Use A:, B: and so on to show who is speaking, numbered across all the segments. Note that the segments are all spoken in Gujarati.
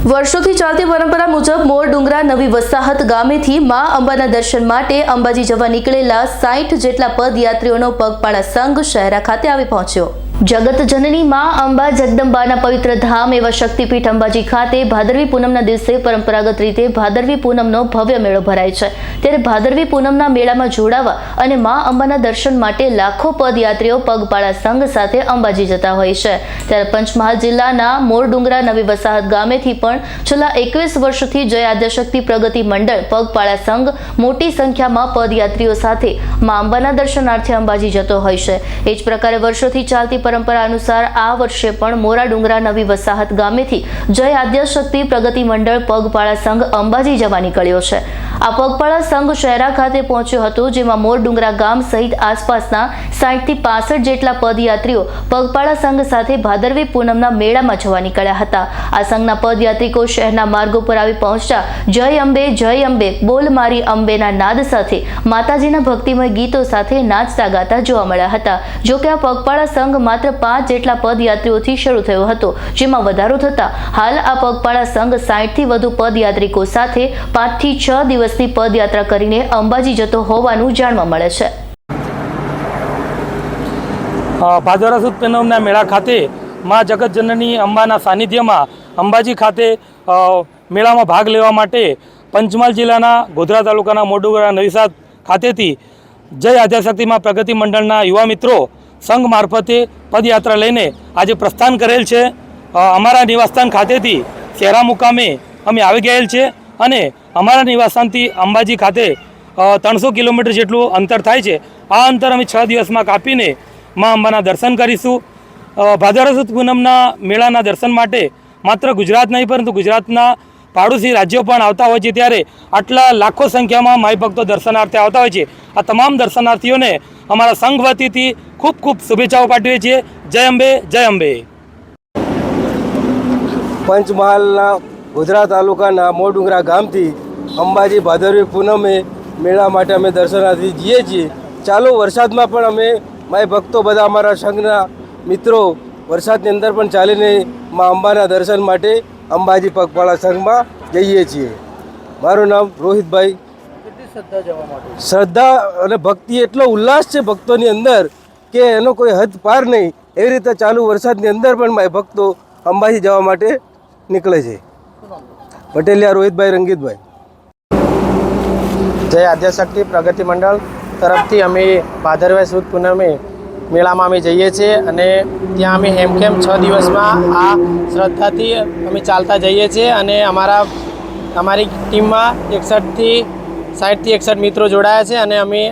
A: વર્ષોથી ચાલતી પરંપરા મુજબ મોર ડુંગરા નવી વસાહત ગામેથી મા અંબાના દર્શન માટે અંબાજી જવા નીકળેલા સાઠ જેટલા પદયાત્રીઓનો પગપાળા સંઘ શહેરા ખાતે આવી પહોંચ્યો. જગત જનની માં અંબા જગદંબાના પવિત્ર ધામ એવા શક્તિપીઠ અંબાજી ખાતે ભાદરવી પૂનમના દિવસે પરંપરાગત રીતે ભાદરવી પૂનમનો ભવ્ય મેળો ભરાય છે. ત્યારે ભાદરવી પૂનમના મેળામાં જોડાવા અને મા અંબાના દર્શન માટે લાખો પદયાત્રીઓ પગપાળા સંઘ સાથે અંબાજી જતા હોય છે. ત્યારે પંચમહાલ જિલ્લાના મોરડુંગરા નવી વસાહત ગામેથી પણ છેલ્લા એકવીસ વર્ષથી જય આદ્યશક્તિ પ્રગતિ મંડળ પગપાળા સંઘ મોટી સંખ્યામાં પદયાત્રીઓ સાથે મા અંબાના દર્શનાર્થે અંબાજી જતો હોય છે. એ જ પ્રકારે વર્ષોથી ચાલતી પરંપરા અનુસાર આ વર્ષે પણ મોરા ડુંગરા નવી વસાહત ગામેથી જય આદ્યશક્તિ પ્રગતિ મંડળ પગપાળા સંઘ અંબાજી જવા નીકળ્યો છે. આ પગપાળા સંઘ શહેરા ખાતે પહોંચ્યો હતો, જેમાં મોરડુંગરા ગામ સહિત આસપાસના સાઠથી પાસઠ જેટલા પદયાત્રીઓ પગપાળા સંઘ સાથે ભાદરવી પૂનમના મેળામાં જવા નીકળ્યા હતા. આ સંઘના પદયાત્રિકો શહેરના માર્ગો પર આવી પહોંચતા જય અંબે જય અંબે, બોલ મારી અંબેના નાદ સાથે. માતાજીના ભક્તિમય ગીતો સાથે નાચતા ગાતા જોવા મળ્યા હતા. જો કે આ પગપાળા સંઘ માત્ર પાંચ જેટલા પદયાત્રીઓથી શરૂ થયો હતો, જેમાં વધારો થતા હાલ આ પગપાળા સંઘ સાઠથી વધુ પદયાત્રિકો સાથે પાંચથી છ દિવસની પદયાત્રા કરીને અંબાજી જતો હોવાનું જાણવા મળે છે.
B: ભાદરા સુદ પૂનમના મેળા ખાતે મા જગતજનની અંબાના સાનિધ્યમાં અંબાજી ખાતે મેળામાં ભાગ લેવા માટે પંચમહાલ જિલ્લાના ગોધરા તાલુકાના મોડુગરા નવીસાદ ખાતેથી જય આદ્યાશક્તિમાં પ્રગતિ મંડળના યુવા મિત્રો સંઘ મારફતે પદયાત્રા લઈને આજે પ્રસ્થાન કરેલ છે. અમારા નિવાસસ્થાન ખાતેથી શહેરા મુકામે અમે આવી ગયેલ છે અને અમારા નિવાસસ્થાનથી અંબાજી ખાતે ત્રણસો કિલોમીટર જેટલું અંતર થાય છે. આ અંતર અમે છ દિવસમાં કાપીને મા અંબાના દર્શન કરીશું. ભાદરવા પૂનમના મેળાના દર્શન માટે માત્ર ગુજરાત નહીં, પરંતુ ગુજરાતના પાડોશી રાજ્યો પણ આવતા હોય છે ત્યારે આટલા લાખો સંખ્યામાં માઈ ભક્તો દર્શનાર્થે આવતા હોય છે. આ તમામ દર્શનાર્થીઓને અમારા સંઘ વતીથી ખૂબ ખૂબ શુભેચ્છાઓ પાઠવીએ છીએ. જય અંબે જય અંબે.
C: પંચમહાલના ગોધરા તાલુકાના મોડુંગરા ગામથી અંબાજી ભાદરવી પૂનમે મેળા માટે અમે દર્શનાર્થી જઈએ છીએ. ચાલુ વરસાદમાં પણ અમે માય ભક્તો બધા અમારા સંઘના મિત્રો વરસાદની અંદર પણ ચાલીને મા અંબાના દર્શન માટે અંબાજી પગપાળા સંઘમાં જઈએ છીએ. મારું નામ રોહિતભાઈ. શ્રદ્ધા અને ભક્તિ એટલો ઉલ્લાસ છે ભક્તોની અંદર કે એનો કોઈ હદ પાર નહીં. એવી રીતે ચાલુ વરસાદની અંદર પણ માય ભક્તો અંબાજી જવા માટે નીકળે છે. પટેલિયા રોહિતભાઈ રંગીતભાઈ.
D: જય આદ્યશક્તિ પ્રગતિ મંડળ તરફથી અમે ભાદરવાય સુદ પૂનમે મેળામાં અમે જઈએ છીએ અને ત્યાં અમે હેમખેમ છ દિવસમાં આ શ્રદ્ધાથી અમે ચાલતા જઈએ છીએ અને અમારા, અમારી ટીમમાં એકસઠથી સાઠથી એકસઠ મિત્રો જોડાયા છે અને અમે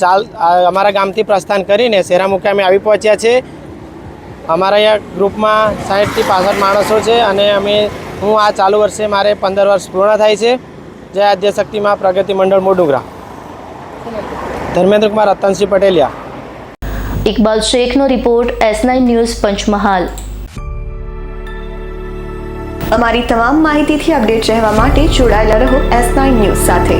D: ચાલ અમારા ગામથી પ્રસ્થાન કરીને શેરામુખે અમે આવી પહોંચ્યા છે અમારા અહીંયા ગ્રુપમાં સાઠથી પાસઠ માણસો છે અને અમે, હું આ ચાલુ વર્ષે મારે પંદર વર્ષ પૂર્ણ થાય છે. જય આદ્યશક્તિમાં પ્રગતિ મંડળ મોડુંગરા. Dharmendra Kumar Ratansinh Pateliya.
A: Iqbal શેખનો report S nine news Panchmahal.
E: અમારી તમામ માહિતીથી અપડેટ રહેવા માટે જોડાયેલા રહો એસ નાઇન ન્યૂઝ સાથે.